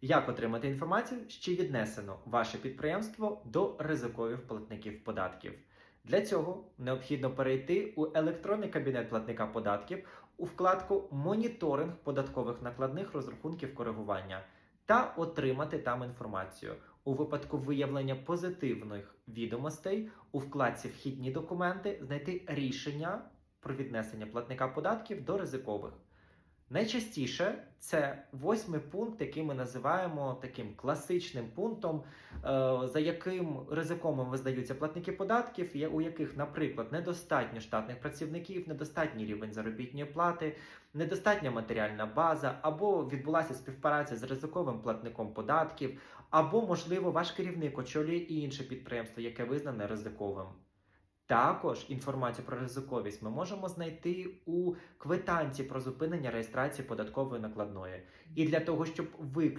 Як отримати інформацію, чи віднесено ваше підприємство до ризикових платників податків? Для цього необхідно перейти у електронний кабінет платника податків у вкладку Моніторинг податкових накладних розрахунків коригування та отримати там інформацію. У випадку виявлення позитивних відомостей у вкладці Вхідні документи знайти рішення про віднесення платника податків до ризикових. Найчастіше це восьмий пункт, який ми називаємо таким класичним пунктом, е, за яким ризиковим визнаються платники податків, у яких, наприклад, недостатньо штатних працівників, недостатній рівень заробітної плати, недостатня матеріальна база, або відбулася співпраця з ризиковим платником податків, або, можливо, ваш керівник очолює і інше підприємство, яке визнане ризиковим. Також інформацію про ризиковість ми можемо знайти у квитанції про зупинення реєстрації податкової накладної. І для того, щоб виключити